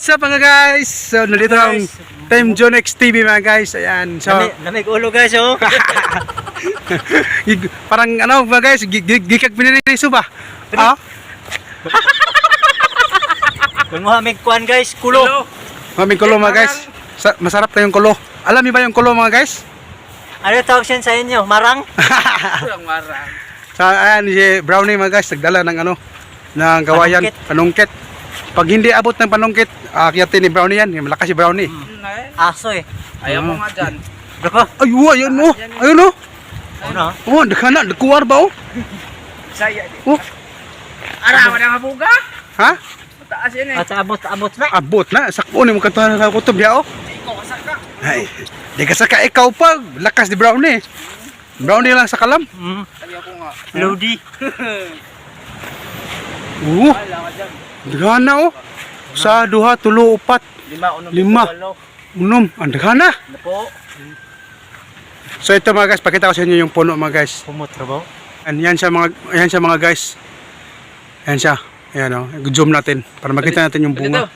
What's up mga guys? So, nandito ang Team John X TV mga guys. Ayan. So, Lamig, lamig ulo guys oh. parang ano mga guys, gig- gig- gikag pininiso ba? Ah? Kung mo aming kuan guys, kulo. Maming kulo mga guys. Sa- masarap na yung kulo. Alam niyo ba yung kulo mga guys? Ano tawag siya sa inyo? Marang? Sa ayan si Brownie mga guys, nagdala ng ano ng gawayan, Panungkit. panungkit. Pag hindi abot ng panungkit, akyatin ni Brownie yan. Malakas si Brownie. Aso eh. Ayaw mo nga dyan. Dako. Ay, wow, ayun oh. Ayun oh. Ano? Oh, dekana, dekuwar ba oh? Saya. Oh, Ara, wala nga buga. ha? Mataas yan eh. At abot abot na. Abot na, sakpo ni mo kantuhan sa kutob dia oh. Ikaw kasak ka. Ay, di ka saka ikaw pa, lakas ni Brownie. Brownie lang sa kalam. Mm. Ayaw ko nga. Lodi. Oo, Wala nga dyan. Dagana oh. Sa duha, tulo, upat, Lima, unong Lima. unom, ang dagana. Ano po? So ito mga guys, pakita ko sa inyo yung puno mga guys. Pumutrabaw. Yan, yan siya mga, yan siya mga guys. Yan siya. Ayan oh, zoom natin para makita natin yung bunga.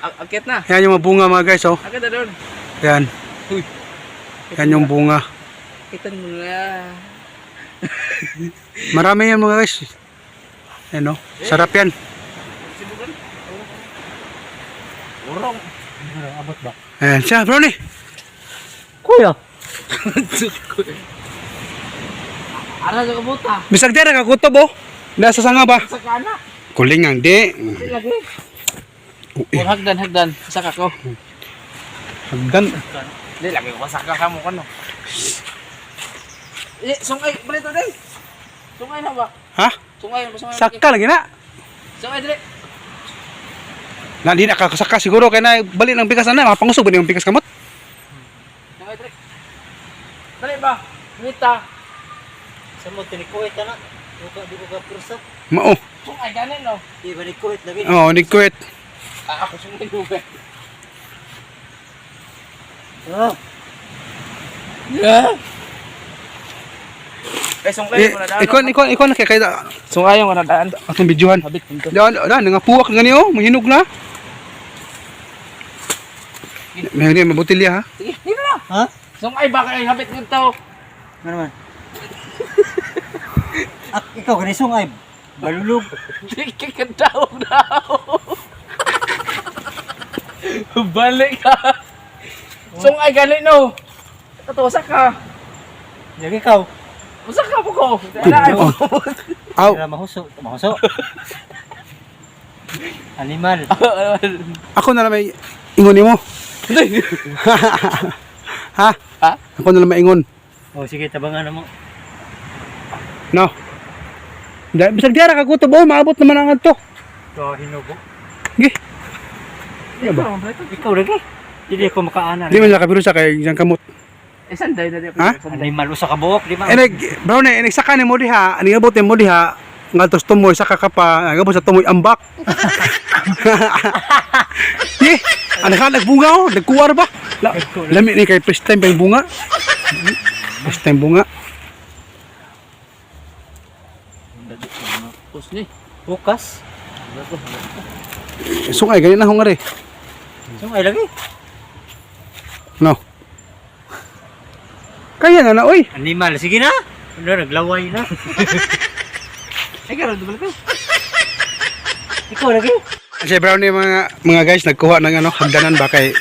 Ak- Akit na. Yan yung mga bunga mga guys oh. Akit na doon. Yan. Uy. Yan yung bunga. Akitan mo na. Marami yan mga guys. Yan oh. Sarap yan. Urong. Abot ba? Ayan siya, Brownie. Kuya. Ara sa kabuta. Bisag dira ka kutob oh. Nasa sanga ba? Sa kana. Kuling ang di. Lagi. Huwag hagdan, hagdan. Saka ko. hagdan. Hindi lagi ko saka ka mo kano. Eh, sungay. Balito din. Sungay na ba? Ha? Sungay. Sungay. Saka lagi na. Sungay dili. Na di na kakasaka siguro kay na bali ng bigas na mapangusog ba yung bigas kamot? Dali ba? Ngita. Sa mo tinikuit ka na. Buka di ko ka pursa. Mao. Sungay ganin no. Di ba nikuit lagi? Oh, ni quit. Ah, ako sungay lugar. Oh. Yeah. Eh, sungay Eh, mo na daan. ikon ikon ikon kay kay Sungay yung na daan. atong bidyuhan. Habit. Yan, yan nga puwak ngani oh, mahinog na. May hindi mabutilya ha. Sige, dito na. Ha? Sungay ba kayo habit mo to? Ano man? Ak ikaw kani sungay. Balulog. Kikikadaw daw. Balik ka. Sungay gali no. Katusak ka. Lagi ikaw. Usak ka po ko. Ala, Oh. Aw, mahuso. Mahuso. Animal. ako na lang may ingon nimo. ha? Ha? Ako na lang may ingon. Oh sige tabangan mo. No. Dahil bisag dira ka kutob oh, maabot naman ang adto. To hinugo. Gi. Ikaw, Ikaw lagi. Dili ko makaanan. Di man sa kabiro sa kay isang kamot. Eh, sanday na di. Ha? Animal usa ka buhok di ba? Eh, nag, bro, na, nagsaka ni mo diha, ani abot ni mo diha, nga tos tumoy, saka ka pa, nga sa tumoy ambak. Ye, ano ka, nagbunga oh, nagkuwar ba? La, lami ni kay first time pa yung bunga. First time bunga. Pus ni. Bukas. Sungay, ganyan na hong ari. Sungay lagi. No. Kaya na na, oy. Animal. Sige na. Ano, naglaway na. Ay, karon dubal ko. Ikaw lagi. Kasi brown ni mga mga guys nagkuha ng ano hagdanan ba kay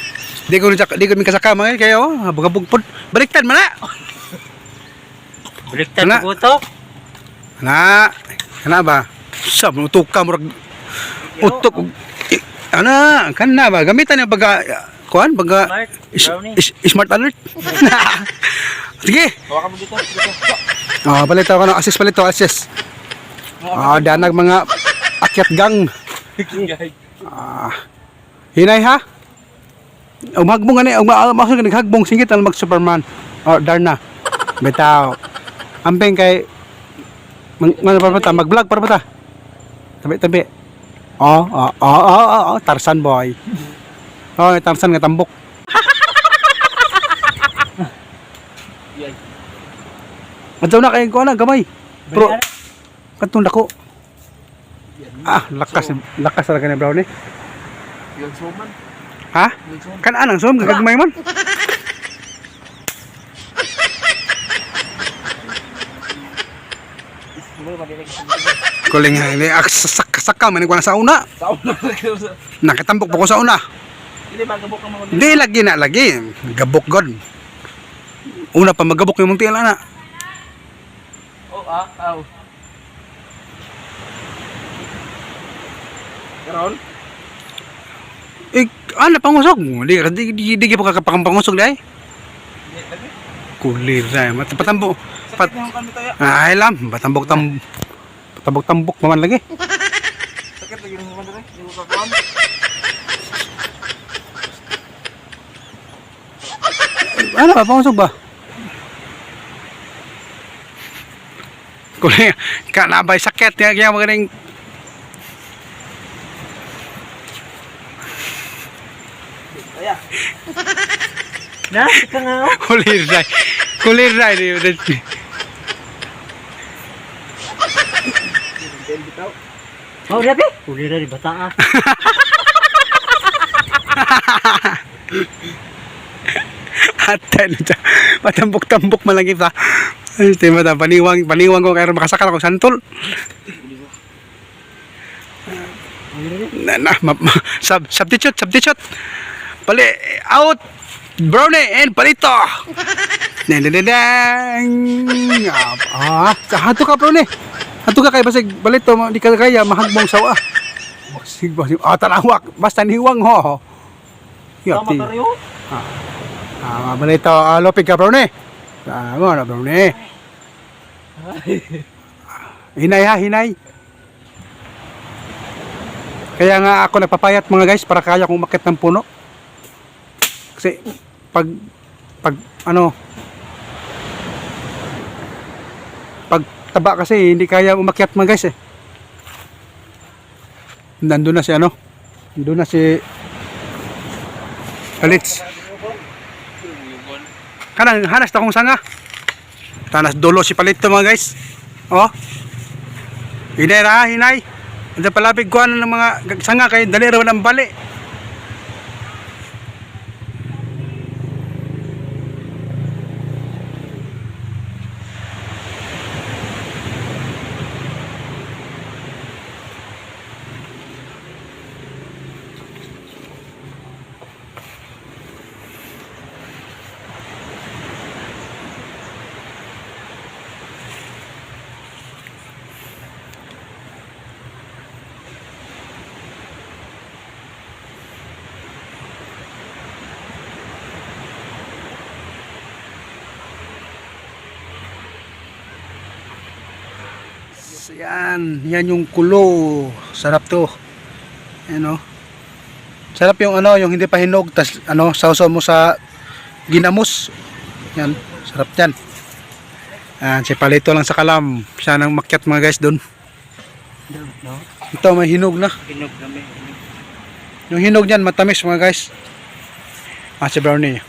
di ko di ko kasaka mga kaya oh habog pod baliktad man na Baliktad ko to. na kana ba sab utok ka murag utok ana kana ba gamitan yung baga kuan baga Smart. is, Brownie. is- smart alert sige Hawakan mo dito. dito. oh palito ko no assist palito assist ah danag mga akyat gang ah hinay ha Umagbong ani, umagbong ani hagbong singit ang mag Superman. Oh, Darna. Bitaw. Amping kay mang ano pa ba ta? Mag-vlog para ba ta? Tabi tabi. Oh, oh, oh, oh, oh, oh, Tarsan boy. Oh, Tarsan nga tambok. Adto na kay ko na gamay. Pro. Katong dako. Ah, lakas lakas talaga ni Brownie. Yung suman. Ha? Kan anang sum gagmay man. Kuling hindi sak saka man ko na sa una. Nakatambok pa ko sa una. Hindi lagi na lagi. Gabok god. Una pa magabok yung tila na. Oh, ah, aw. Karon? Eh, ano pangusog? Di di di, di, di pa kakapakang pangusog dai. Kulir na. Patambo. Pat. Ay lam, patambok tam patambok tambok naman lagi. Sakit lagi ng mga dali. Hindi mo kakuhan. Ano ba pangusog ba? Kuling ka na bay sakit ya kaya magaling Kaya. Na, ika nga kulir dai. Kulir dai di. di- Hindi bitaw. Oh, rabi. Uli na di bata ah. Ate. Patambok-tambok malagi sa. Ay, di ba ta paniwang paniwang ko kaya makasakal ako santol. Na, na, ma, ma, sub, substitute, substitute. Pali, out. Brownie and palito. Nananadang. Ah, sa hato ka brownie. Hato ka kay basig palito, di ka kaya mahagbong sawa. Basig, basig. Ah, talawak. Basta niwang ho. Tama Yati. ka rin Ah, balito, ah, lopig ka brownie. Tama na brownie. Hinay ha, hinay. Kaya nga ako nagpapayat mga guys para kaya kong umakyat ng puno. Kasi pag pag ano pag taba kasi hindi kaya umakyat mga guys eh. Nandun na si ano? Nandun na si Alits. Kanang hanas ta kong sanga. Tanas dolo si palito mga guys. Oh. Hinay ra, hinay. Anda palapig ko ano ng mga sanga kay dali raw ng bali. So, yan, yan yung kulo. Sarap to. Ano? Sarap yung ano, yung hindi pa hinog tas ano, sausaw mo sa ginamos. Yan, sarap yan. Ah, si Palito lang sa kalam. Siya nang makyat mga guys doon. Ito may hinog na. Kinog kami. Yung hinog niyan matamis mga guys. Ah, si Brownie.